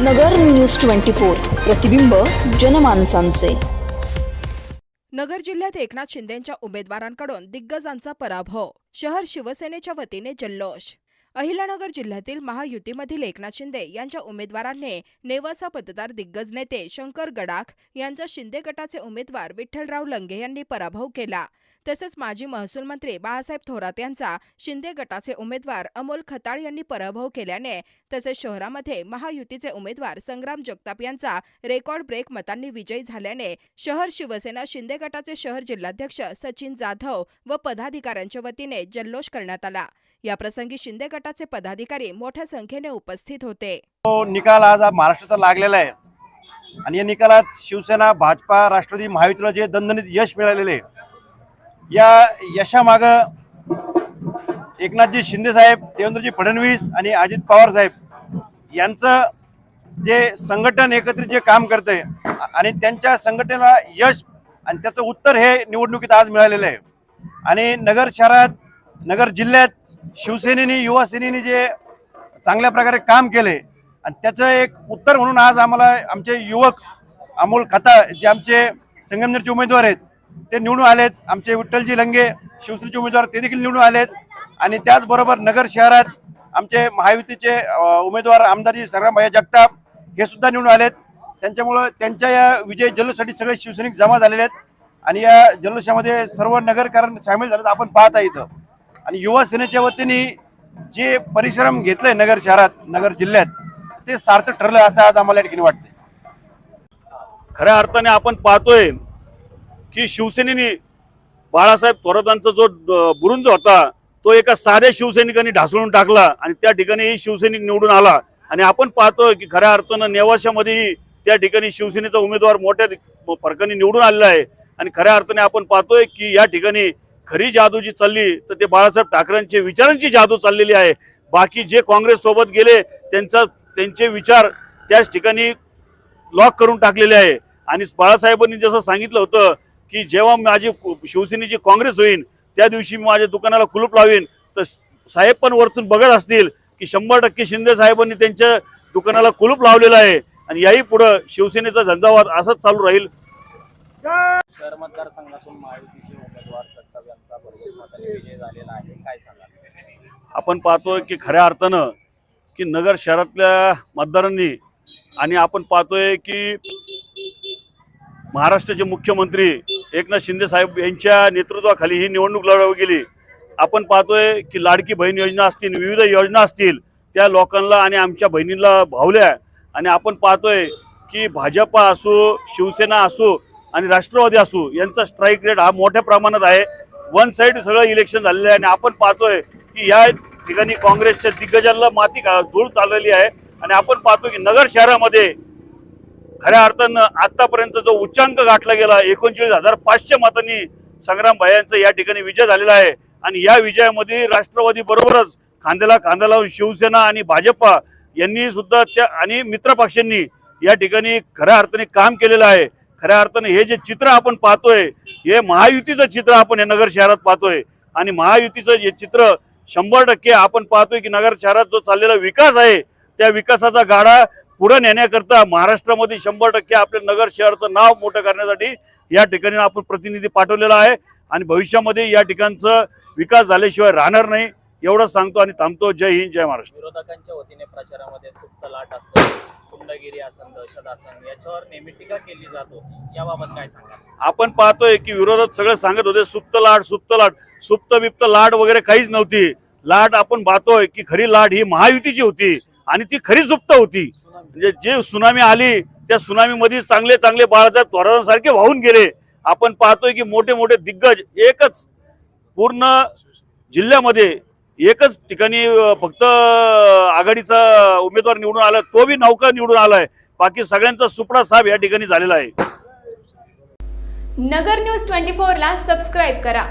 नगर news twenty four प्रतिबिंब जनमानसांचे. नगर जिल्ह्यात एकनाथ शिंदेंच्या उमेदवारांकडून दिग्गजांचा पराभव शहर शिवसेनेच्या वतीने जल्लोष अहिलानगर जिल्ह्यातील महायुतीमधील एकनाथ शिंदे यांच्या उमेदवारांनी नेवासा मतदार दिग्गज नेते शंकर गडाख यांचा शिंदे गटाचे उमेदवार विठ्ठलराव लंगे यांनी पराभव केला. तसेच माजी महसूल मंत्री बाळासाहेब थोरात यांचा शिंदे गटाचे उमेदवार अमोल खताळ यांनी पराभव केल्याने तसेच शहरामध्ये महायुतीचे उमेदवार संग्राम जगताप यांचा रेकॉर्ड ब्रेक मतांनी विजयी झाल्याने शहर शिवसेना शिंदे गटाचे शहर जिल्हाध्यक्ष सचिन जाधव व पदाधिकाऱ्यांच्या वतीने जल्लोष करण्यात आला. याप्रसंगी शिंदे गटाचे पदाधिकारी मोठ्या संख्येने उपस्थित होते. तो निकाल आज महाराष्ट्राचा लागलेला आहे. आणि या निकालात शिवसेना भाजपा राष्ट्रवादी महायुतीला जे दणदणीत यश मिळालेले या यशामागं एकनाथजी शिंदे साहेब देवेंद्रजी फडणवीस आणि अजित पवार साहेब यांचं जे संघटन एकत्रित जे काम करते आणि त्यांच्या संघटनेला यश आणि त्याचं उत्तर हे निवडणुकीत आज मिळालेलं आहे. आणि नगर शहरात नगर जिल्ह्यात शिवसेनेने युवासेनेने जे चांगल्या प्रकारे काम केले आणि त्याचं एक उत्तर म्हणून आज आम्हाला आमचे युवक अमोल खाता जे आमचे संगमनेरचे उमेदवार आहेत ते निवडून आलेत. आमचे विठ्ठलजी लंगे शिवसेनेचे उमेदवार ते देखील निवडून आलेत. आणि त्याचबरोबर नगर शहरात आमचे महायुतीचे उमेदवार आमदारजी संग्रामभाई जगताप हे सुद्धा निवडून आलेत. त्यांच्यामुळं त्यांच्या या विजय जल्लोषासाठी सगळे शिवसैनिक जमा झालेले आहेत. आणि या जल्लोषामध्ये सर्व नगरकरण सामील झालेत आपण पाहता इथं. आणि युवा सेनेच्या वतीने जे परिश्रम घेतले नगर शहरात नगर जिल्ह्यात ते सार्थक ठरलं असं आज आम्हाला या ठिकाणी वाटते खऱ्या अर्थाने आपण पाहतोय की शिवसेनेने बाळासाहेब थोरातांचा जो बुरुंज होता तो एका साध्या शिवसैनिकांनी ढासळून टाकला आणि त्या ठिकाणी शिवसैनिक निवडून आला. आणि आपण पाहतोय की खऱ्या अर्थानं नेवाशामध्येही त्या ठिकाणी शिवसेनेचा उमेदवार मोठ्या फरकाने निवडून आलेला आहे. आणि खऱ्या अर्थाने आपण पाहतोय की या ठिकाणी खरी जादू जी चालली तर ते बाळासाहेब ठाकरेंचे विचारांची जादू चाललेली आहे. बाकी जे काँग्रेस सोबत गेले त्यांचा त्यांचे विचार त्याच ठिकाणी लॉक करून टाकलेले आहे. आणि बाळासाहेबांनी जसं सांगितलं होतं की जेव्हा माझी शिवसेनेची काँग्रेस होईल त्या दिवशी मी माझ्या दुकानाला कुलूप लावीन. तर साहेब पण वरतून बघत असतील की शंभर टक्के शिंदे साहेबांनी त्यांच्या दुकानाला कुलूप लावलेलं आहे. आणि याही पुढं शिवसेनेचा झंझावात असाच चालू राहील. शहर मतदारसंघातून महायुतीचे उमेदवार जगताप यांचा भरघोस मताने विजय झालेला आहे काय सांगाल? आपण पाहतोय की खऱ्या अर्थानं की नगर शहरातल्या मतदारांनी आणि आपण पाहतोय की महाराष्ट्राचे मुख्यमंत्री एकनाथ शिंदे साहेब यांच्या नेतृत्वाखाली ही निवडणूक लढवली गेली. आपण पाहतोय की लाडकी बहीण योजना असतील विविध योजना असतील त्या लोकांना आणि आमच्या बहिणींना भावल्या. आणि आपण पाहतोय की भाजपा असो शिवसेना असो आणि राष्ट्रवादी असू यांचा स्ट्राईक रेट हा मोठ्या प्रमाणात आहे. वन साईड सगळं इलेक्शन झालेलं आहे आणि आपण पाहतोय की या ठिकाणी काँग्रेसच्या दिग्गजांना माती घा- धूळ चाललेली आहे. आणि आपण पाहतो की नगर शहरामध्ये खऱ्या अर्थानं आतापर्यंत जो उच्चांक गाठला गेला एकोणचाळीस हजार पाचशे मतांनी संग्राम भायांचा या ठिकाणी विजय झालेला आहे. आणि या विजयामध्ये राष्ट्रवादी बरोबरच खांद्याला खांदा लावून शिवसेना आणि भाजपा यांनी सुद्धा त्या आणि मित्रपक्षांनी या ठिकाणी खऱ्या अर्थाने काम केलेलं आहे. खऱ्या अर्थाने हे जे चित्र आपण पाहतोय हे महायुतीचं चित्र आपण या नगर शहरात पाहतोय. आणि महायुतीचं हे चित्र शंभर टक्के आपण पाहतोय की नगर शहरात जो चाललेला विकास आहे त्या विकासाचा गाडा पुढे नेण्याकरता महाराष्ट्रामध्ये शंभर टक्के आपल्या नगर शहराचं नाव मोठं करण्यासाठी या ठिकाणी आपण प्रतिनिधी पाठवलेला आहे. आणि भविष्यामध्ये या ठिकाणचं विकास झाल्याशिवाय राहणार नाही. एवढंच सांगतो आणि थांबतो. जय हिंद जय महाराष्ट्र. विरोधकांच्या वतीने प्रचारामध्ये सुप्त लाट असेल गुंडगिरी असन दहशत असन याच्यावर नेहमी टीका केली जात होती. याबाबत काय सांगाल? आपण पाहतोय की विरोधात सगळे सांगत होते सुप्त लाट सुप्त लाट सुप्त बिप्त लाट वगैरे काहीच नव्हती. लाट आपण पाहतोय की खरी लाट ही महायुतीची होती आणि ती खरी सुप्त होती. म्हणजे जे सुनामी आली त्या सुनामीमध्ये चांगले चांगले बाळासाहेब थोरांसारखे वाहून गेले. आपण पाहतोय की मोठे मोठे दिग्गज एकच पूर्ण जिल्ह्यामध्ये एकच ठिकाणी फक्त आघाडीचा उमेदवार निवडून आला तो बी नौका निवडून आलाय. बाकी सगळ्यांचा सुपडा साहेब या ठिकाणी झालेला आहे. नगर न्यूज ट्वेंटी फोरला सबस्क्राईब करा.